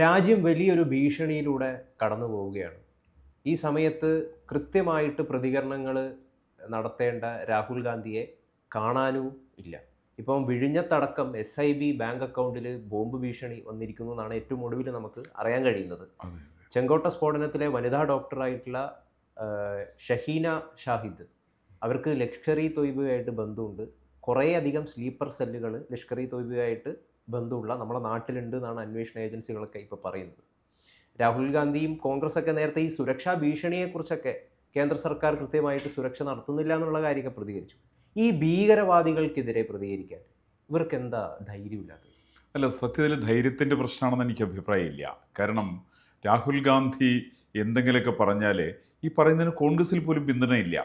രാജ്യം വലിയൊരു ഭീഷണിയിലൂടെ കടന്നു പോവുകയാണ്. ഈ സമയത്ത് കൃത്യമായിട്ട് പ്രതികരണങ്ങൾ നടത്തേണ്ട രാഹുൽ ഗാന്ധിയെ കാണാനും ഇല്ല. ഇപ്പം വിഴിഞ്ഞത്തടക്കം എസ് ഐ ബി ബാങ്ക് അക്കൗണ്ടിൽ ബോംബ് ഭീഷണി വന്നിരിക്കുന്നു എന്നാണ് ഏറ്റവും ഒടുവിൽ നമുക്ക് അറിയാൻ കഴിയുന്നത്. ചെങ്കോട്ട സ്ഫോടനത്തിലെ വനിതാ ഡോക്ടറായിട്ടുള്ള ഷഹീന ഷാഹിദ് അവർക്ക് ലഷ്കർ ഇ തൊയ്ബയുമായിട്ട് ബന്ധമുണ്ട് കുറേയധികം സ്ലീപ്പർ സെല്ലുകൾ ലഷ്കർ ഇ തൊയ്ബയുമായിട്ട് ബന്ധമുള്ള നമ്മുടെ നാട്ടിലുണ്ട് എന്നാണ് അന്വേഷണ ഏജൻസികളൊക്കെ ഇപ്പോൾ പറയുന്നത്. രാഹുൽ ഗാന്ധിയും കോൺഗ്രസ് ഒക്കെ നേരത്തെ ഈ സുരക്ഷാ ഭീഷണിയെക്കുറിച്ചൊക്കെ കേന്ദ്ര സർക്കാർ കൃത്യമായിട്ട് സുരക്ഷ നടത്തുന്നില്ല എന്നുള്ള കാര്യമൊക്കെ പ്രതികരിച്ചു. ഈ ഭീകരവാദികൾക്കെതിരെ പ്രതികരിക്കാൻ ഇവർക്ക് എന്താ ധൈര്യമില്ലാത്തത്? അല്ല സത്യത്തിൽ ധൈര്യത്തിന്റെ പ്രശ്നമാണെന്ന് എനിക്ക് അഭിപ്രായമില്ല. കാരണം രാഹുൽ ഗാന്ധി എന്തെങ്കിലുമൊക്കെ പറഞ്ഞാൽ ഈ പറയുന്നതിന് കോൺഗ്രസിൽ പോലും പിന്തുണയില്ല.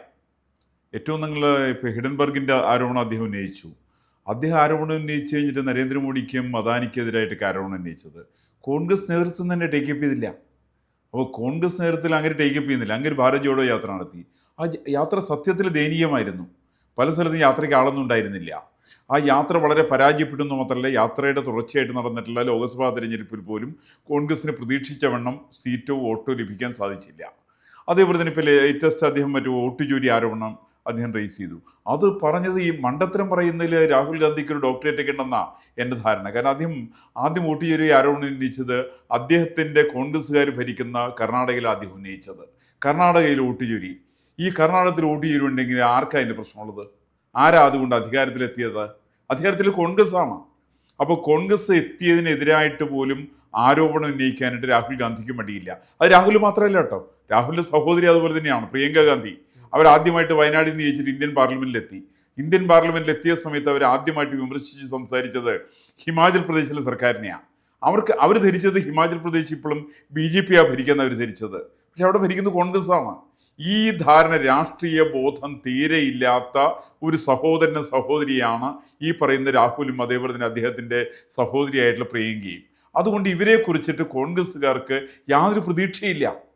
ഏറ്റവും നിങ്ങൾ ഇപ്പോൾ ഹിഡൻബർഗിന്റെ ആരോപണം അദ്ദേഹം ഉന്നയിച്ചു. അദ്ദേഹം ആരോപണം ഉന്നയിച്ചു കഴിഞ്ഞിട്ട് നരേന്ദ്രമോദിക്കും അദാനിക്കെതിരായിട്ടൊക്കെ ആരോപണം ഉന്നയിച്ചത്. കോൺഗ്രസ് നേതൃത്വം തന്നെ ടേക്കപ്പ് ചെയ്തില്ല. അപ്പോൾ കോൺഗ്രസ് നേതൃത്വത്തിൽ അങ്ങനെ ടേക്കപ്പ് ചെയ്യുന്നില്ല. അങ്ങനെ ഭാരത് ജോഡോ യാത്ര നടത്തി. ആ യാത്ര സത്യത്തിൽ ദയനീയമായിരുന്നു. പല സ്ഥലത്തും യാത്രയ്ക്ക് ആളൊന്നും ഉണ്ടായിരുന്നില്ല. ആ യാത്ര വളരെ പരാജയപ്പെട്ടു എന്ന് മാത്രമല്ല യാത്രയുടെ തുടർച്ചയായിട്ട് നടന്നിട്ടുള്ള ലോക്സഭാ തെരഞ്ഞെടുപ്പിൽ പോലും കോൺഗ്രസിന് പ്രതീക്ഷിച്ച വണ്ണം സീറ്റോ വോട്ടോ ലഭിക്കാൻ സാധിച്ചില്ല. അതേപോലെ തന്നെ ഇപ്പോൾ ലേറ്റസ്റ്റ് അദ്ദേഹം മറ്റു വോട്ട് ജോലി ആരോപണം അദ്ദേഹം റേസ് ചെയ്തു. അത് പറഞ്ഞത് ഈ മണ്ടത്തരം പറയുന്നതിൽ രാഹുൽ ഗാന്ധിക്ക് ഒരു ഡോക്ടറേറ്റ് ഒക്കെ ഉണ്ടെന്ന എന്റെ ധാരണ. കാരണം ആദ്യം ആദ്യം വോട്ട് ചോരി ആരോപണം ഉന്നയിച്ചത് അദ്ദേഹത്തിന്റെ കോൺഗ്രസ്സുകാർ ഭരിക്കുന്ന കർണാടകയിൽ ആദ്യം ഉന്നയിച്ചത്. കർണാടകയിൽ വോട്ട് ചൊരി ഈ കർണാടകത്തിൽ വോട്ട് ചോരി ഉണ്ടെങ്കിൽ ആർക്കാ അതിന്റെ പ്രശ്നമുള്ളത്? ആരാ അതുകൊണ്ട് അധികാരത്തിലെത്തിയത്? അധികാരത്തിൽ കോൺഗ്രസ് ആണ് അപ്പോൾ കോൺഗ്രസ് എത്തിയതിനെതിരായിട്ട് പോലും ആരോപണം ഉന്നയിക്കാനായിട്ട് രാഹുൽ ഗാന്ധിക്ക് മടിയില്ല. അത് രാഹുൽ മാത്രമല്ല കേട്ടോ. രാഹുലിന്റെ സഹോദരി അതുപോലെ തന്നെയാണ് പ്രിയങ്ക ഗാന്ധി. അവർ ആദ്യമായിട്ട് വയനാട്ടിൽ നിന്ന് ജയിച്ചിട്ട് ഇന്ത്യൻ പാർലമെന്റിലെത്തി. ഇന്ത്യൻ പാർലമെന്റിൽ എത്തിയ സമയത്ത് അവർ ആദ്യമായിട്ട് വിമർശിച്ച് സംസാരിച്ചത് ഹിമാചൽ പ്രദേശിലെ സർക്കാരിനെയാണ് അവർക്ക് അവർ ധരിച്ചത് ഹിമാചൽ പ്രദേശ് ഇപ്പോഴും ബി ജെ പി ആ ഭരിക്കുന്ന അവർ ധരിച്ചത്. പക്ഷെ അവിടെ ഭരിക്കുന്നത് കോൺഗ്രസ് ആണ് ഈ ധാരണ രാഷ്ട്രീയ ബോധം തീരെ ഇല്ലാത്ത ഒരു സഹോദരനും സഹോദരിയാണ് ഈ പറയുന്ന രാഹുലും അതേപോലെ തന്നെ അദ്ദേഹത്തിന്റെ സഹോദരിയായിട്ടുള്ള പ്രിയങ്കയും. അതുകൊണ്ട് ഇവരെ കുറിച്ചിട്ട് കോൺഗ്രസ്സുകാർക്ക് യാതൊരു പ്രതീക്ഷയില്ല.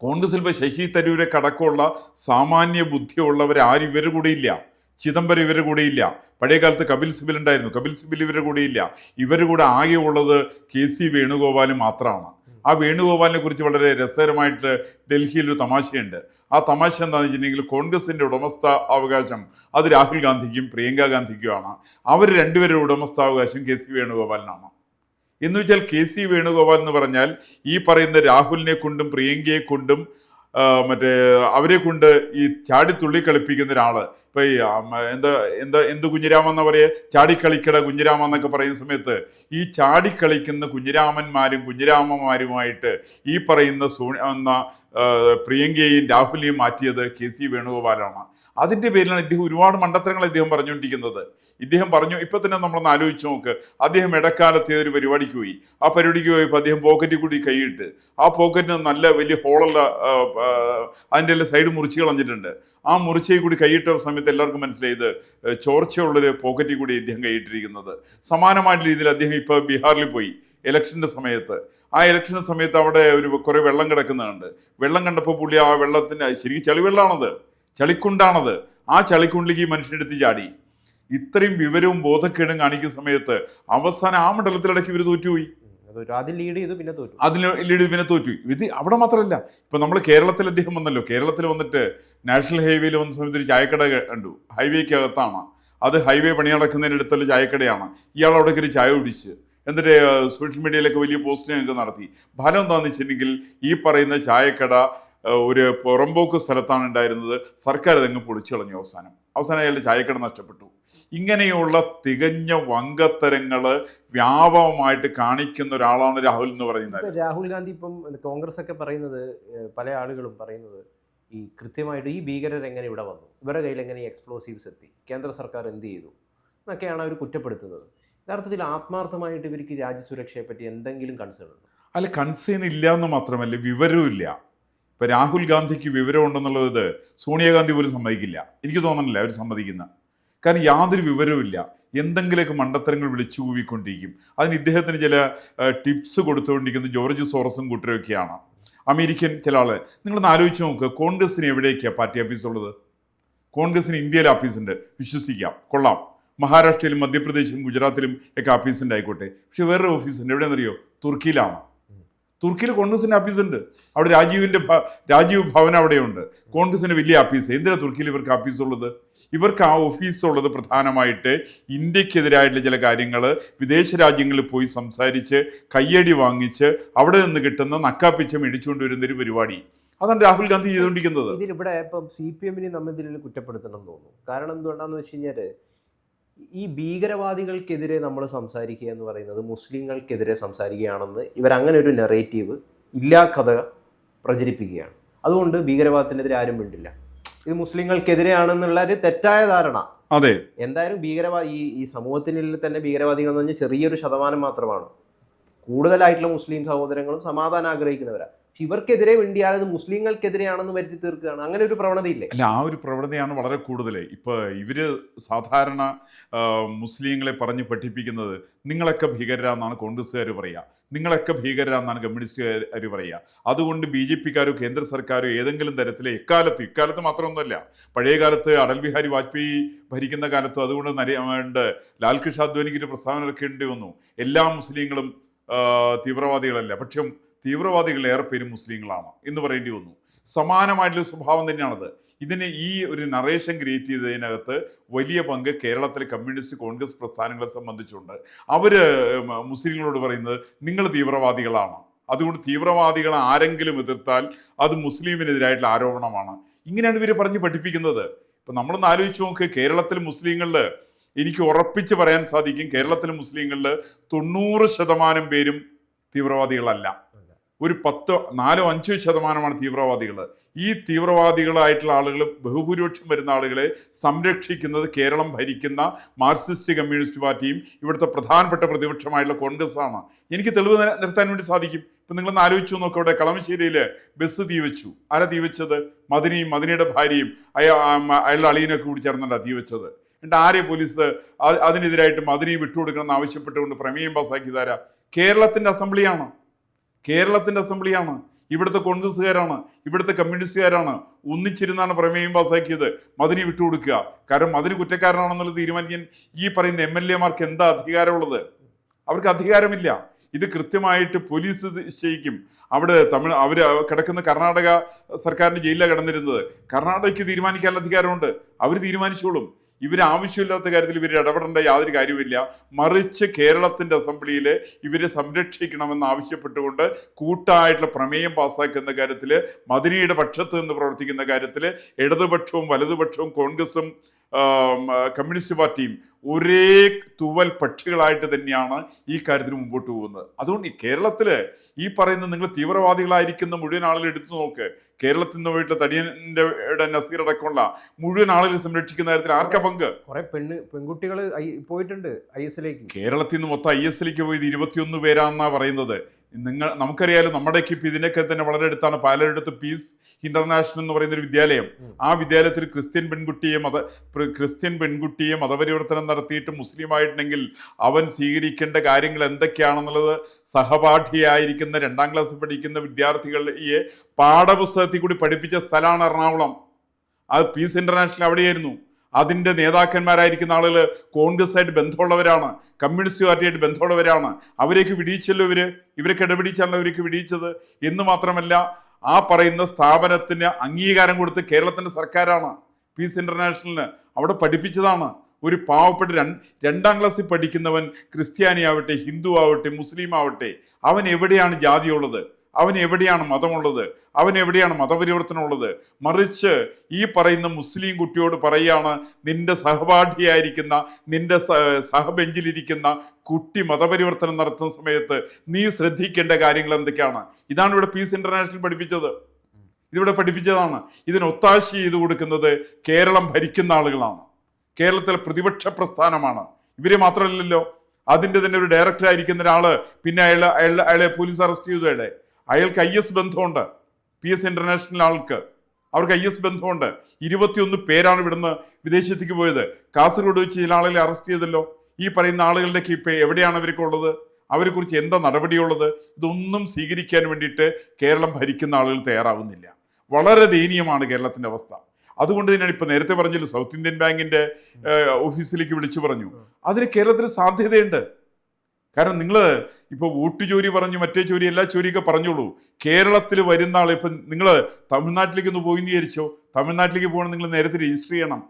കോൺഗ്രസിൽ ഇപ്പോൾ ശശി തരൂരെ കടക്കമുള്ള സാമാന്യ ബുദ്ധിയുള്ളവർ ആരും ഇവർ കൂടെ ഇല്ല. ചിദംബരം ഇല്ല. പഴയ കാലത്ത് കപിൽ സിബിൽ ഉണ്ടായിരുന്നു. കപിൽ സിബിൽ ഇവരുടെ കൂടെ ഇല്ല. ഇവരുടെ കൂടെ ആകെ ഉള്ളത് കെ സി വേണുഗോപാലും മാത്രമാണ്. ആ വേണുഗോപാലിനെ കുറിച്ച് വളരെ രസകരമായിട്ട് ഡൽഹിയിൽ ഒരു തമാശയുണ്ട്. ആ തമാശ എന്താണെന്ന് വെച്ചിട്ടുണ്ടെങ്കിൽ ഉടമസ്ഥ അവകാശം അത് രാഹുൽ ഗാന്ധിക്കും പ്രിയങ്ക ഗാന്ധിക്കുമാണ്. അവർ രണ്ടുപേരുടെ ഉടമസ്ഥാവകാശം കെ സി വേണുഗോപാലിനാണ്. എന്ന് വെച്ചാൽ കെ സി വേണുഗോപാൽ എന്ന് പറഞ്ഞാൽ ഈ പറയുന്ന രാഹുലിനെ കൊണ്ടും പ്രിയങ്കയെ കൊണ്ടും മറ്റേ അവരെ കൊണ്ട് ഈ ചാടി തുള്ളി കളിപ്പിക്കുന്ന ഒരാൾ. ഇപ്പൊ ഈ എന്താ എന്താ എന്ത് കുഞ്ഞിരാമെന്ന പറയുക ചാടിക്കളിക്കട കുഞ്ഞിരാമ എന്നൊക്കെ പറയുന്ന സമയത്ത് ഈ ചാടിക്കളിക്കുന്ന കുഞ്ഞിരാമന്മാരും കുഞ്ഞിരാമന്മാരുമായിട്ട് ഈ പറയുന്ന സൂ എന്ന പ്രിയങ്കയെയും രാഹുലിനെയും മാറ്റിയത് കെ സി വേണുഗോപാലാണ്. അതിന്റെ പേരിലാണ് ഇദ്ദേഹം ഒരുപാട് മണ്ടത്തരങ്ങൾ ഇദ്ദേഹം പറഞ്ഞുകൊണ്ടിരിക്കുന്നത്. ഇദ്ദേഹം പറഞ്ഞു ഇപ്പൊ തന്നെ നമ്മളൊന്ന് ആലോചിച്ച് നോക്ക്. അദ്ദേഹം ഇടക്കാലത്തെ ഒരു പരിപാടിക്ക് പോയി? ആ പരിപാടിക്ക് പോയപ്പോൾ അദ്ദേഹം പോക്കറ്റിൽ കൂടി കൈയിട്ട് ആ പോക്കറ്റിന് നല്ല വലിയ ഹോളുള്ള അതിന്റെ എല്ലാം സൈഡ് മുറിച്ച് കളഞ്ഞിട്ടുണ്ട് ആ മുറിച്ചയിൽ കൂടി കൈയിട്ട സമയത്ത് എല്ലാവർക്കും മനസ്സിലായത് ഏ, ചോർച്ചയുള്ളൊരു പോക്കറ്റിൽ കൂടി ഇദ്ദേഹം കൈയിട്ടിരിക്കുന്നത്. സമാനമായ രീതിയിൽ അദ്ദേഹം ഇപ്പോൾ ബീഹാറിൽ പോയി. ഇലക്ഷന്റെ സമയത്ത്. ആ ഇലക്ഷന്റെ സമയത്ത് അവിടെ ഒരു കുറേ വെള്ളം കിടക്കുന്നുണ്ട്. വെള്ളം കണ്ടപ്പോൾ പുള്ളി ആ വെള്ളത്തിന്റെ ശരിക്കും ചളിവെള്ളമാണത് ചളിക്കുണ്ടാണത്. ആ ചളിക്കുണ്ടിലേക്ക് ഈ മനുഷ്യനെടുത്ത് ചാടി. ഇത്രയും വിവരവും ബോധക്കേടും കാണിക്കുന്ന സമയത്ത് അവസാനം ആ മണ്ഡലത്തിലിടയ്ക്ക് ഇവർ തോറ്റുപോയി. അതൊരു അത് ലീഡ് ചെയ്തു പിന്നെ തോറ്റു. അതിൽ ലീഡ് പിന്നെ തോറ്റു. ഇത് അവിടെ മാത്രമല്ല. ഇപ്പൊ നമ്മൾ കേരളത്തിൽ അദ്ദേഹം വന്നല്ലോ. കേരളത്തിൽ വന്നിട്ട് നാഷണൽ ഹൈവേയിൽ വന്ന സമയത്ത് ഒരു ചായക്കട കണ്ടു. ഹൈവേക്ക് അകത്താണ് അത് ഹൈവേ പണി നടക്കുന്നതിനടുത്തുള്ള ചായക്കടയാണ്. ഇയാൾ അവിടെ കയറി ചായ കുടിച്ച്. എന്നിട്ട് സോഷ്യൽ മീഡിയയിലൊക്കെ വലിയ പോസ്റ്റിംഗ് ഒക്കെ നടത്തി. ഫലം എന്താണെന്ന് വെച്ചിട്ടുണ്ടെങ്കിൽ ഈ പറയുന്ന ചായക്കട ഒരു പുറമ്പോക്ക് സ്ഥലത്താണ് ഉണ്ടായിരുന്നത്. സർക്കാർ ഇതങ്ങ് പൊളിച്ചു കളഞ്ഞു അവസാനം. അവസാനം അയാളുടെ ചായക്കട നഷ്ടപ്പെട്ടു. ഇങ്ങനെയുള്ള തികഞ്ഞ വങ്കത്തരങ്ങൾ വ്യാപകമായിട്ട് കാണിക്കുന്ന ഒരാളാണ് രാഹുൽ എന്ന് പറയുന്നത് രാഹുൽ ഗാന്ധി ഇപ്പം കോൺഗ്രസ് ഒക്കെ പറയുന്നത് പല ആളുകളും പറയുന്നത് ഈ കൃത്യമായിട്ട് ഈ ഭീകരർ എങ്ങനെ ഇവിടെ വന്നു? ഇവരുടെ കയ്യിൽ എങ്ങനെ എക്സ്പ്ലോസീവ്സ് എത്തി? കേന്ദ്ര സർക്കാർ എന്ത് ചെയ്തു? എന്നൊക്കെയാണ് അവർ കുറ്റപ്പെടുത്തുന്നത്. യഥാർത്ഥത്തിൽ ആത്മാർത്ഥമായിട്ട് ഇവർക്ക് രാജ്യസുരക്ഷയെ പറ്റി എന്തെങ്കിലും കൺസേൺ ഉണ്ടോ? അല്ല കൺസേൺ ഇല്ല എന്ന് മാത്രമല്ല വിവരവും ഇല്ല. ഇപ്പൊ രാഹുൽ ഗാന്ധിക്ക് വിവരം ഉണ്ടെന്നുള്ളത് സോണിയാഗാന്ധി പോലും സമ്മതിക്കില്ല. എനിക്ക് തോന്നണില്ല അവർ സമ്മതിക്കുന്ന. കാരണം യാതൊരു വിവരവും ഇല്ല. എന്തെങ്കിലുമൊക്കെ മണ്ടത്തരങ്ങൾ വിളിച്ചു കൂവിക്കൊണ്ടിരിക്കും. അതിന് ഇദ്ദേഹത്തിന് ചില ടിപ്സ് കൊടുത്തുകൊണ്ടിരിക്കുന്നത് ജോർജ് സോറസും കൂട്ടരൊക്കെയാണ്. അമേരിക്കൻ ചില ആൾ. നിങ്ങളൊന്ന് ആലോചിച്ച് നോക്ക്. കോൺഗ്രസിന് എവിടേക്കാണ് പാർട്ടി ഓഫീസ് ഉള്ളത്? കോൺഗ്രസിന് ഇന്ത്യയിൽ ഓഫീസുണ്ട് വിശ്വസിക്കാം. കൊള്ളാം. മഹാരാഷ്ട്രയിലും മധ്യപ്രദേശിലും ഗുജറാത്തിലും ഒക്കെ ആഫീസിന്റെ ആയിക്കോട്ടെ പക്ഷെ വേറൊരു ഓഫീസുണ്ട് എവിടെയെന്നറിയോ തുർക്കിയിലാണ്. തുർക്കിയിൽ കോൺഗ്രസിന്റെ ആഫീസുണ്ട് അവിടെ രാജീവിന്റെ രാജീവ് ഭവൻ അവിടെയുണ്ട്. കോൺഗ്രസിന്റെ വലിയ ആഫീസ് എന്തിനാ തുർക്കിയിൽ ഇവർക്ക് ആഫീസ് ഉള്ളത്? ഇവർക്ക് ആ ഓഫീസ് ഉള്ളത് പ്രധാനമായിട്ട് ഇന്ത്യക്കെതിരായിട്ടുള്ള ചില കാര്യങ്ങൾ വിദേശ രാജ്യങ്ങളിൽ പോയി സംസാരിച്ച് കയ്യടി വാങ്ങിച്ച് അവിടെ നിന്ന് കിട്ടുന്ന നക്കാപ്പിച്ച മേടിച്ചുകൊണ്ട് വരുന്ന ഒരു പരിപാടി. അതാണ് രാഹുൽ ഗാന്ധി ചെയ്തുകൊണ്ടിരിക്കുന്നത്. ഇതിലിവിടെ ഇപ്പം സി പി എമ്മിനെ നമ്മൾ ഇതിൽ കുറ്റപ്പെടുത്തണം തോന്നുന്നു. കാരണം എന്തുകൊണ്ടാന്ന് വെച്ച് കഴിഞ്ഞാൽ ഈ ഭീകരവാദികൾക്കെതിരെ നമ്മൾ സംസാരിക്കുക എന്ന് പറയുന്നത് മുസ്ലിങ്ങൾക്കെതിരെ സംസാരിക്കുകയാണെന്ന് അങ്ങനെ ഒരു നെറേറ്റീവ് ഇല്ലാ കഥ പ്രചരിപ്പിക്കുകയാണ്. അതുകൊണ്ട് ഭീകരവാദത്തിനെതിരെ ആരും മിണ്ടില്ല. ഇത് മുസ്ലിങ്ങൾക്കെതിരെയാണെന്നുള്ള ഒരു തെറ്റായ ധാരണ. അതെ. എന്തായാലും ഭീകരവാദി ഈ ഈ സമൂഹത്തിനുള്ളിൽ തന്നെ ഭീകരവാദികൾ എന്ന് പറഞ്ഞാൽ ചെറിയൊരു ശതമാനം മാത്രമാണ്. കൂടുതലായിട്ടുള്ള മുസ്ലിം സഹോദരങ്ങളും സമാധാനം ആഗ്രഹിക്കുന്നവരാണ് ഇവർക്കെതിരെ വേണ്ടി അത് മുസ്ലിങ്ങൾക്കെതിരെയാണെന്ന് വരുത്തി തീർക്കുകയാണ്. അങ്ങനെ ഒരു പ്രവണതയില്ലേ? അല്ല ആ ഒരു പ്രവണതയാണ് വളരെ കൂടുതൽ ഇപ്പോൾ ഇവർ സാധാരണ മുസ്ലിങ്ങളെ പറഞ്ഞ് പഠിപ്പിക്കുന്നത് നിങ്ങളൊക്കെ ഭീകരരാന്നാണ് കോൺഗ്രസ്സുകാർ പറയുക നിങ്ങളൊക്കെ ഭീകരരാന്നാണ് കമ്മ്യൂണിസ്റ്റുകാർ പറയുക അതുകൊണ്ട് ബി ജെ പിക്കാരോ കേന്ദ്ര സർക്കാരോ ഏതെങ്കിലും തരത്തിൽ എക്കാലത്ത് ഇക്കാലത്ത് മാത്രമൊന്നുമല്ല പഴയ കാലത്ത് അടൽ ബിഹാരി വാജ്പേയി ഭരിക്കുന്ന കാലത്തും അതുകൊണ്ട് നരേണ്ട് ലാൽകൃഷ്ണ അദ്വാനിക്ക് പ്രസ്താവന ഇറക്കേണ്ടി വന്നു എല്ലാ മുസ്ലിങ്ങളും തീവ്രവാദികളല്ല. പക്ഷെ തീവ്രവാദികൾ ഏറെ പേരും മുസ്ലിങ്ങളാണ് എന്ന് പറയേണ്ടി വന്നു. സമാനമായിട്ടുള്ള സ്വഭാവം തന്നെയാണത്. ഇതിന് ഈ ഒരു നറേഷൻ ക്രിയേറ്റ് ചെയ്തതിനകത്ത് വലിയ പങ്ക് കേരളത്തിലെ കമ്മ്യൂണിസ്റ്റ് കോൺഗ്രസ് പ്രസ്ഥാനങ്ങളെ സംബന്ധിച്ചുണ്ട്. അവർ മുസ്ലിങ്ങളോട് പറയുന്നത് നിങ്ങൾ തീവ്രവാദികളാണ്. അതുകൊണ്ട് തീവ്രവാദികളെ ആരെങ്കിലും എതിർത്താൽ അത് മുസ്ലിമിനെതിരായിട്ടുള്ള ആരോപണമാണ്. ഇങ്ങനെയാണ് ഇവർ പറഞ്ഞ് പഠിപ്പിക്കുന്നത്. ഇപ്പൊ നമ്മളൊന്ന് ആലോചിച്ച് നോക്ക് കേരളത്തിലെ മുസ്ലിങ്ങളിൽ എനിക്ക് ഉറപ്പിച്ച് പറയാൻ സാധിക്കും കേരളത്തിലെ മുസ്ലിങ്ങളിൽ തൊണ്ണൂറ് ശതമാനം പേരും തീവ്രവാദികളല്ല. ഒരു പത്തോ നാലോ അഞ്ചോ ശതമാനമാണ് തീവ്രവാദികൾ ഈ തീവ്രവാദികളായിട്ടുള്ള ആളുകൾ ബഹുഭൂരിപക്ഷം വരുന്ന ആളുകളെ സംരക്ഷിക്കുന്നത് കേരളം ഭരിക്കുന്ന മാർക്സിസ്റ്റ് കമ്മ്യൂണിസ്റ്റ് പാർട്ടിയും ഇവിടുത്തെ പ്രധാനപ്പെട്ട പ്രതിപക്ഷമായിട്ടുള്ള കോൺഗ്രസ്സാണ്. എനിക്ക് തെളിവ് നിർത്താൻ വേണ്ടി സാധിക്കും. ഇപ്പം നിങ്ങളൊന്ന് ആലോചിച്ചു നോക്കുക ഇവിടെ കളമശ്ശേരിയിൽ ബസ് തീവച്ചു ആരാ തീവച്ചത് മദിനിയും മദിനിയുടെ ഭാര്യയും അയാ അയാളുടെ അളിയനൊക്കെ കൂടി ചേർന്നല്ല തീവച്ചത് എന്നിട്ട് ആരെ പോലീസ് അതിനെതിരായിട്ട് മദിനിയെ വിട്ടുകൊടുക്കണമെന്ന് ആവശ്യപ്പെട്ടുകൊണ്ട് പ്രമേയം പാസ്സാക്കിയതാരാ കേരളത്തിന്റെ അസംബ്ലിയാണ്? കേരളത്തിന്റെ അസംബ്ലിയാണ് ഇവിടുത്തെ കോൺഗ്രസ്സുകാരാണ് ഇവിടുത്തെ കമ്മ്യൂണിസ്റ്റുകാരാണ് ഒന്നിച്ചിരുന്നാണ് പ്രമേയം പാസ്സാക്കിയത് മതിനി വിട്ടുകൊടുക്കുക. കാരണം മതിന് കുറ്റക്കാരനാണെന്നുള്ള തീരുമാനിക്കാൻ ഈ പറയുന്ന എം എൽ എമാർക്ക് എന്താ അധികാരമുള്ളത്? അവർക്ക് അധികാരമില്ല. ഇത് കൃത്യമായിട്ട് പോലീസ് നിശ്ചയിക്കും. അവിടെ തമിഴ് അവർ കിടക്കുന്ന കർണാടക സർക്കാരിന്റെ ജയിലിലാണ് കിടന്നിരുന്നത്. കർണാടകയ്ക്ക് തീരുമാനിക്കാനുള്ള അധികാരമുണ്ട്. അവർ തീരുമാനിച്ചോളും. ഇവർ ആവശ്യമില്ലാത്ത കാര്യത്തിൽ ഇവർ ഇടപെടേണ്ട യാതൊരു കാര്യവുമില്ല. മറിച്ച് കേരളത്തിന്റെ അസംബ്ലിയിൽ ഇവരെ സംരക്ഷിക്കണമെന്ന് ആവശ്യപ്പെട്ടുകൊണ്ട് കൂട്ടായിട്ടുള്ള പ്രമേയം പാസ്സാക്കുന്ന കാര്യത്തിൽ മദിനിയുടെ പക്ഷത്ത് നിന്ന് പ്രവർത്തിക്കുന്ന കാര്യത്തിൽ ഇടതുപക്ഷവും വലതുപക്ഷവും കോൺഗ്രസും കമ്മ്യൂണിസ്റ്റ് പാർട്ടിയും ഒരേ തുവൽ പക്ഷികളായിട്ട് തന്നെയാണ് ഈ കാര്യത്തിൽ മുമ്പോട്ട് പോകുന്നത്. അതുകൊണ്ട് കേരളത്തിൽ ഈ പറയുന്ന നിങ്ങൾ തീവ്രവാദികളായിരിക്കുന്ന മുഴുവൻ ആളുകൾ എടുത്തു നോക്ക്. കേരളത്തിൽ നിന്ന് പോയിട്ട് തടിയന്റെ നസീർ അടക്കമുള്ള മുഴുവൻ ആളുകൾ സംരക്ഷിക്കുന്ന കാര്യത്തിൽ ആർക്കാ പങ്ക്? കുറെ പെണ്ണ് പെൺകുട്ടികൾ പോയിട്ടുണ്ട് ഐ എസിലേക്ക് കേരളത്തിൽ നിന്ന് മൊത്തം ഐ എസ് എല്ലിലേക്ക് പോയത് ഇരുപത്തിയൊന്ന് പേരാണെന്നാണ് പറയുന്നത്. നിങ്ങൾ നമുക്കറിയാലോ നമ്മുടെയൊക്കെ ഇപ്പം ഇതിനൊക്കെ തന്നെ വളരെ അടുത്താണ്. പാലടുത്ത് പീസ് ഇന്റർനാഷണൽ എന്ന് പറയുന്ന ഒരു വിദ്യാലയം ആ വിദ്യാലയത്തിൽ ക്രിസ്ത്യൻ പെൺകുട്ടിയെ മത ക്രിസ്ത്യൻ പെൺകുട്ടിയെ മതപരിവർത്തനം നടത്തിയിട്ട് മുസ്ലിം ആയിട്ടുണ്ടെങ്കിൽ അവൻ സ്വീകരിക്കേണ്ട കാര്യങ്ങൾ എന്തൊക്കെയാണെന്നുള്ളത് സഹപാഠിയായിരിക്കുന്ന രണ്ടാം ക്ലാസ്സിൽ പഠിക്കുന്ന വിദ്യാർത്ഥികളെ പാഠപുസ്തകത്തിൽ കൂടി പഠിപ്പിച്ച സ്ഥലമാണ് എറണാകുളം. അത് പീസ് ഇന്റർനാഷണൽ അവിടെയായിരുന്നു. അതിന്റെ നേതാക്കന്മാരായിരിക്കുന്ന ആളുകൾ കോൺഗ്രസ്സായിട്ട് ബന്ധമുള്ളവരാണ് കമ്മ്യൂണിസ്റ്റ് പാർട്ടിയായിട്ട് ബന്ധമുള്ളവരാണ്. അവരേക്ക് വിടിയിച്ചല്ലോ ഇവർ. ഇവരൊക്കെ ഇടപിടിച്ചാണല്ലോ ഇവർക്ക് വിടിയിച്ചത്. എന്ന് മാത്രമല്ല ആ പറയുന്ന സ്ഥാപനത്തിന് അംഗീകാരം കൊടുത്ത് കേരളത്തിന്റെ സർക്കാരാണ് പീസ് ഇന്റർനാഷണലിന്. അവിടെ പഠിപ്പിച്ചതാണ്. ഒരു പാവപ്പെട്ട രണ്ട് രണ്ടാം ക്ലാസ്സിൽ പഠിക്കുന്നവൻ ക്രിസ്ത്യാനി ആവട്ടെ ഹിന്ദു ആവട്ടെ മുസ്ലിം ആവട്ടെ അവൻ എവിടെയാണ് ജാതിയുള്ളത്? അവൻ എവിടെയാണ് മതമുള്ളത്? അവൻ എവിടെയാണ് മതപരിവർത്തനം ഉള്ളത് മറിച്ച് ഈ പറയുന്ന മുസ്ലിം കുട്ടിയോട് പറയുകയാണ് നിന്റെ സഹപാഠിയായിരിക്കുന്ന നിന്റെ സഹബെഞ്ചിലിരിക്കുന്ന കുട്ടി മതപരിവർത്തനം നടത്തുന്ന സമയത്ത് നീ ശ്രദ്ധിക്കേണ്ട കാര്യങ്ങൾ എന്തൊക്കെയാണ്? ഇതാണ് ഇവിടെ പീസ് ഇന്റർനാഷണൽ പഠിപ്പിച്ചത്. ഇതിവിടെ പഠിപ്പിച്ചതാണ്. ഇതിന് ഒത്താശ ചെയ്തു കൊടുക്കുന്നത് കേരളം ഭരിക്കുന്ന ആളുകളാണ്. കേരളത്തിലെ പ്രതിപക്ഷ പ്രസ്ഥാനമാണ്. ഇവരെ മാത്രമല്ലല്ലോ അതിന്റെ തന്നെ ഒരു ഡയറക്ടർ ആയിരിക്കുന്ന ഒരാൾ പിന്നെ അയാൾ അയാൾ അയാളെ പോലീസ് അറസ്റ്റ് ചെയ്തു അയാളെ. അയാൾക്ക് ഐ എസ് ബന്ധമുണ്ട്. പി എസ് ഇന്റർനാഷണൽ ആൾക്ക് അവർക്ക് ഐ എസ് ബന്ധമുണ്ട്. ഇരുപത്തിയൊന്ന് പേരാണ് ഇവിടുന്ന് വിദേശത്തേക്ക് പോയത്. കാസർഗോഡ് വെച്ച് ചില ആളുകളെ അറസ്റ്റ് ചെയ്തല്ലോ. ഈ പറയുന്ന ആളുകളുടെയൊക്കെ കീപ്പ് എവിടെയാണ് അവർക്കുള്ളത് അവരെക്കുറിച്ച് അവരെ കുറിച്ച് എന്താ നടപടിയുള്ളത്? ഇതൊന്നും സ്വീകരിക്കാൻ വേണ്ടിയിട്ട് കേരളം ഭരിക്കുന്ന ആളുകൾ തയ്യാറാവുന്നില്ല. വളരെ ദയനീയമാണ് കേരളത്തിന്റെ അവസ്ഥ. അതുകൊണ്ട് തന്നെയാണ് ഇപ്പം നേരത്തെ പറഞ്ഞല്ലോ സൗത്ത് ഇന്ത്യൻ ബാങ്കിന്റെ ഓഫീസിലേക്ക് വിളിച്ചു പറഞ്ഞു. അതിന് കേരളത്തിന് സാധ്യതയുണ്ട്. കാരണം നിങ്ങൾ ഇപ്പോൾ വോട്ട് ചോരി പറഞ്ഞു മറ്റേ ചോരി എല്ലാ ചോരിയൊക്കെ പറഞ്ഞോളൂ. കേരളത്തിൽ വരുന്ന ആൾ ഇപ്പം നിങ്ങൾ തമിഴ്നാട്ടിലേക്ക് ഒന്ന് പോയി വിചാരിച്ചോ? തമിഴ്നാട്ടിലേക്ക് പോകണം നിങ്ങൾ നേരത്തെ രജിസ്റ്റർ ചെയ്യണം.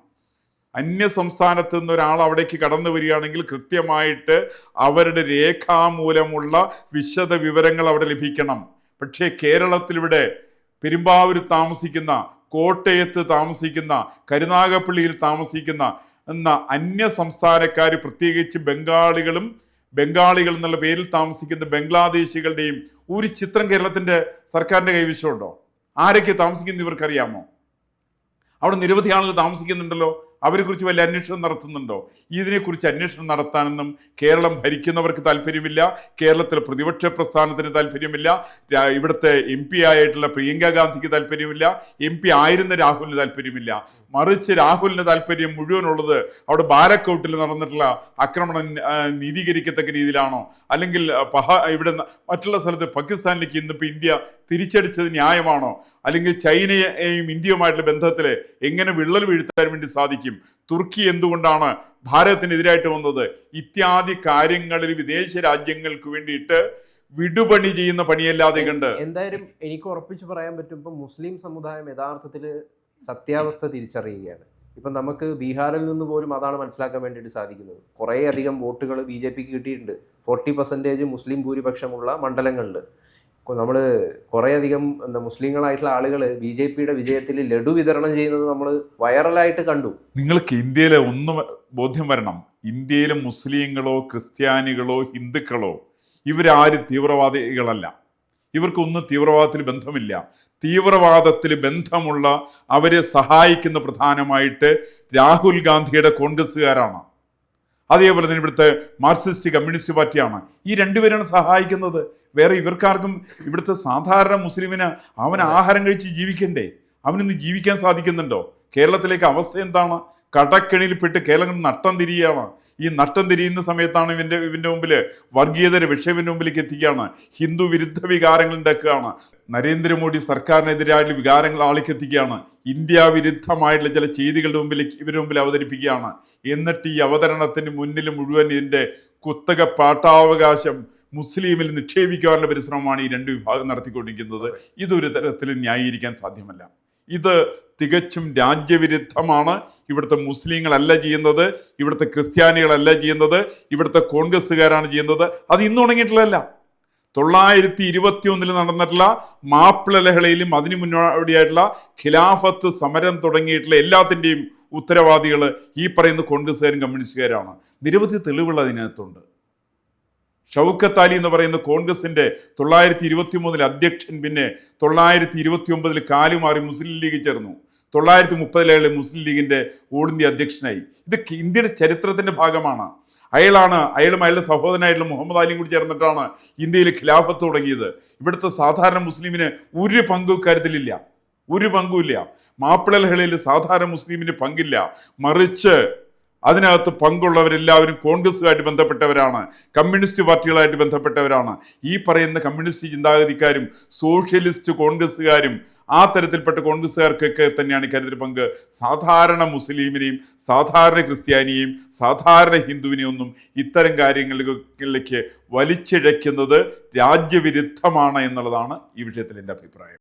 അന്യ സംസ്ഥാനത്ത് നിന്ന് ഒരാൾ അവിടേക്ക് കടന്നു വരികയാണെങ്കിൽ കൃത്യമായിട്ട് അവരുടെ രേഖാമൂലമുള്ള വിശദ വിവരങ്ങൾ അവിടെ ലഭിക്കണം. പക്ഷേ കേരളത്തിലിവിടെ പെരുമ്പാവൂർ താമസിക്കുന്ന കോട്ടയത്ത് താമസിക്കുന്ന കരുനാഗപ്പള്ളിയിൽ താമസിക്കുന്ന എന്ന അന്യ സംസ്ഥാനക്കാർ പ്രത്യേകിച്ച് ബംഗാളികളും ബംഗാളികൾ എന്നുള്ള പേരിൽ താമസിക്കുന്ന ബംഗ്ലാദേശികളുടെയും ഒരു ചിത്രം കേരളത്തിന്റെ സർക്കാരിന്റെ കൈവശമുണ്ടോ? ആരൊക്കെ താമസിക്കുന്ന ഇവർക്കറിയാമോ? അവിടെ നിരവധി ആളുകൾ താമസിക്കുന്നുണ്ടല്ലോ. അവരെക്കുറിച്ച് വലിയ അന്വേഷണം നടത്തുന്നുണ്ടോ? ഇതിനെക്കുറിച്ച് അന്വേഷണം നടത്താനൊന്നും കേരളം ഭരിക്കുന്നവർക്ക് താല്പര്യമില്ല കേരളത്തിലെ പ്രതിപക്ഷ പ്രസ്ഥാനത്തിന് താല്പര്യമില്ല ഇവിടുത്തെ എം പി ആയിട്ടുള്ള പ്രിയങ്ക ഗാന്ധിക്ക് താല്പര്യമില്ല എം പി ആയിരുന്ന രാഹുലിന് താല്പര്യമില്ല. മറിച്ച് രാഹുലിന് താല്പര്യം മുഴുവനുള്ളത് അവിടെ ബാരക്കൗട്ടിൽ നടന്നിട്ടുള്ള ആക്രമണം നീതീകരിക്കത്തക്ക രീതിയിലാണോ? അല്ലെങ്കിൽ പഹ ഇവിടെ മറ്റുള്ള സ്ഥലത്ത് പാകിസ്ഥാനിലേക്ക് ഇന്നിപ്പോൾ ഇന്ത്യ തിരിച്ചടിച്ചത് ന്യായമാണോ? അല്ലെങ്കിൽ ചൈനയെയും ഇന്ത്യയുമായിട്ടുള്ള ബന്ധത്തിൽ എങ്ങനെ വിള്ളൽ വീഴ്ത്താൻ വേണ്ടി സാധിക്കും? തുർക്കി എന്തുകൊണ്ടാണ് ഭാരതത്തിനെതിരായിട്ട് വന്നത്? ഇത്യാദി കാര്യങ്ങളിൽ വിദേശ രാജ്യങ്ങൾക്ക് വേണ്ടിയിട്ട് വിടുപണി ചെയ്യുന്ന പണിയല്ലാതെ കണ്ട്. എന്തായാലും എനിക്ക് ഉറപ്പിച്ച് പറയാൻ പറ്റും ഇപ്പം മുസ്ലിം സമുദായം യഥാർത്ഥത്തിൽ സത്യാവസ്ഥ തിരിച്ചറിയുകയാണ്. ഇപ്പം നമുക്ക് ബീഹാറിൽ നിന്ന് പോലും അതാണ് മനസ്സിലാക്കാൻ വേണ്ടിയിട്ട് സാധിക്കുന്നത്. കുറേ അധികം വോട്ടുകൾ ബി ജെ പിക്ക് കിട്ടിയിട്ടുണ്ട്. ഫോർട്ടി പെർസെന്റേജ് മുസ്ലിം ഭൂരിപക്ഷമുള്ള മണ്ഡലങ്ങളിൽ നമ്മൾ കുറേയധികം എന്താ മുസ്ലിങ്ങളായിട്ടുള്ള ആളുകൾ ബി ജെ പിയുടെ വിജയത്തിൽ ലഡു വിതരണം ചെയ്യുന്നത് നമ്മൾ വൈറലായിട്ട് കണ്ടു. നിങ്ങൾക്ക് ഇന്ത്യയിലെ ഒന്ന് ബോധ്യം വരണം. ഇന്ത്യയിലെ മുസ്ലിങ്ങളോ ക്രിസ്ത്യാനികളോ ഹിന്ദുക്കളോ ഇവരാരും തീവ്രവാദികളല്ല. ഇവർക്കൊന്നും തീവ്രവാദത്തിൽ ബന്ധമില്ല. തീവ്രവാദത്തിൽ ബന്ധമുള്ള അവരെ സഹായിക്കുന്ന പ്രധാനമായിട്ട് രാഹുൽ ഗാന്ധിയുടെ കോൺഗ്രസ്സുകാരാണ്. അതേപോലെ തന്നെ ഇവിടുത്തെ മാർക്സിസ്റ്റ് കമ്മ്യൂണിസ്റ്റ് പാർട്ടിയാണ്. ഈ രണ്ടുപേരാണ് സഹായിക്കുന്നത്. വേറെ ഇവർക്കാർക്കും ഇവിടുത്തെ സാധാരണ മുസ്ലിമിന് അവൻ ആഹാരം കഴിച്ച് ജീവിക്കണ്ടേ? അവനിന്ന് ജീവിക്കാൻ സാധിക്കുന്നുണ്ടോ? കേരളത്തിലേക്ക് അവസ്ഥ എന്താണ്? കടക്കെണിയിൽപ്പെട്ട് കേരളം നട്ടം തിരിയാണ് ഈ നട്ടം തിരിയുന്ന സമയത്താണ് ഇവന്റെ ഇവന്റെ മുമ്പിൽ വർഗീയതര വിഷയവിന്റെ മുമ്പിലേക്ക് എത്തിക്കുകയാണ്. ഹിന്ദു വിരുദ്ധ വികാരങ്ങൾ ഉണ്ടാക്കുകയാണ്. നരേന്ദ്രമോദി സർക്കാരിനെതിരായ വികാരങ്ങൾ ആളിക്കെത്തിക്കുകയാണ് ഇന്ത്യ വിരുദ്ധമായിട്ടുള്ള ചില ചെയ്തികളുടെ മുമ്പിലേക്ക് ഇവരുടെ മുമ്പിൽ അവതരിപ്പിക്കുകയാണ്. എന്നിട്ട് ഈ അവതരണത്തിന് മുന്നിൽ മുഴുവൻ ഇതിന്റെ കുത്തക പാട്ടാവകാശം മുസ്ലിമിൽ നിക്ഷേപിക്കാനുള്ള പരിശ്രമമാണ് ഈ രണ്ട് വിഭാഗം നടത്തിക്കൊണ്ടിരിക്കുന്നത്. ഇതൊരു തരത്തിൽ ന്യായീകരിക്കാൻ സാധ്യമല്ല. ഇത് തികച്ചും രാജ്യവിരുദ്ധമാണ്. ഇവിടുത്തെ മുസ്ലിങ്ങളല്ല ചെയ്യുന്നത്. ഇവിടുത്തെ ക്രിസ്ത്യാനികളല്ല ചെയ്യുന്നത്. ഇവിടുത്തെ കോൺഗ്രസ്സുകാരാണ് ചെയ്യുന്നത്. അത് ഇന്ന് തുടങ്ങിയിട്ടുള്ളതല്ല. തൊള്ളായിരത്തി ഇരുപത്തി ഒന്നിൽ നടന്നിട്ടുള്ള മാപ്പിള ലഹളയിലും അതിനു മുന്നോടിയായിട്ടുള്ള ഖിലാഫത്ത് സമരം തുടങ്ങിയിട്ടുള്ള എല്ലാത്തിന്റെയും ഉത്തരവാദികൾ ഈ പറയുന്ന കോൺഗ്രസ്സുകാരും കമ്മ്യൂണിസ്റ്റുകാരാണ് നിരവധി തെളിവുകൾ അതിനകത്തുണ്ട്. ഷൗക്കത്ത് അലി എന്ന് പറയുന്ന കോൺഗ്രസിന്റെ തൊള്ളായിരത്തി ഇരുപത്തി മൂന്നിൽ അധ്യക്ഷൻ പിന്നെ തൊള്ളായിരത്തി ഇരുപത്തി ഒമ്പതിൽ കാലുമാറി മുസ്ലിം ലീഗ് ചേർന്നു. തൊള്ളായിരത്തി മുപ്പതിലേഴ് മുസ്ലിം ലീഗിന്റെ ഓൾ ഇന്ത്യ അധ്യക്ഷനായി. ഇത് ഇന്ത്യയുടെ ചരിത്രത്തിന്റെ ഭാഗമാണ്. അയാളാണ് അയാളും അയാളുടെ സഹോദരനായിട്ടുള്ള മുഹമ്മദ് അലിയും കൂടി ചേർന്നിട്ടാണ് ഇന്ത്യയിൽ ഖിലാഫത്ത് തുടങ്ങിയത്. ഇവിടുത്തെ സാധാരണ മുസ്ലിമിന് ഒരു പങ്കും കാര്യത്തിലില്ല ഒരു പങ്കുമില്ല മാപ്പിള ലഹളയിൽ സാധാരണ മുസ്ലിമിന് പങ്കില്ല. മറിച്ച് അതിനകത്ത് പങ്കുള്ളവരെല്ലാവരും കോൺഗ്രസ്സുമായിട്ട് ബന്ധപ്പെട്ടവരാണ് കമ്മ്യൂണിസ്റ്റ് പാർട്ടികളായിട്ട് ബന്ധപ്പെട്ടവരാണ്. ഈ പറയുന്ന കമ്മ്യൂണിസ്റ്റ് ചിന്താഗതിക്കാരും സോഷ്യലിസ്റ്റ് കോൺഗ്രസ്സുകാരും ആ തരത്തിൽപ്പെട്ട കോൺഗ്രസ്സുകാർക്കൊക്കെ തന്നെയാണ് ഇക്കാര്യത്തിൽ പങ്ക്. സാധാരണ മുസ്ലിമിനെയും സാധാരണ ക്രിസ്ത്യാനിയെയും സാധാരണ ഹിന്ദുവിനെയും ഒന്നും ഇത്തരം കാര്യങ്ങളിലേക്ക് വലിച്ചിഴയ്ക്കുന്നത് രാജ്യവിരുദ്ധമാണ് എന്നുള്ളതാണ് ഈ വിഷയത്തിൽ എന്റെ അഭിപ്രായം.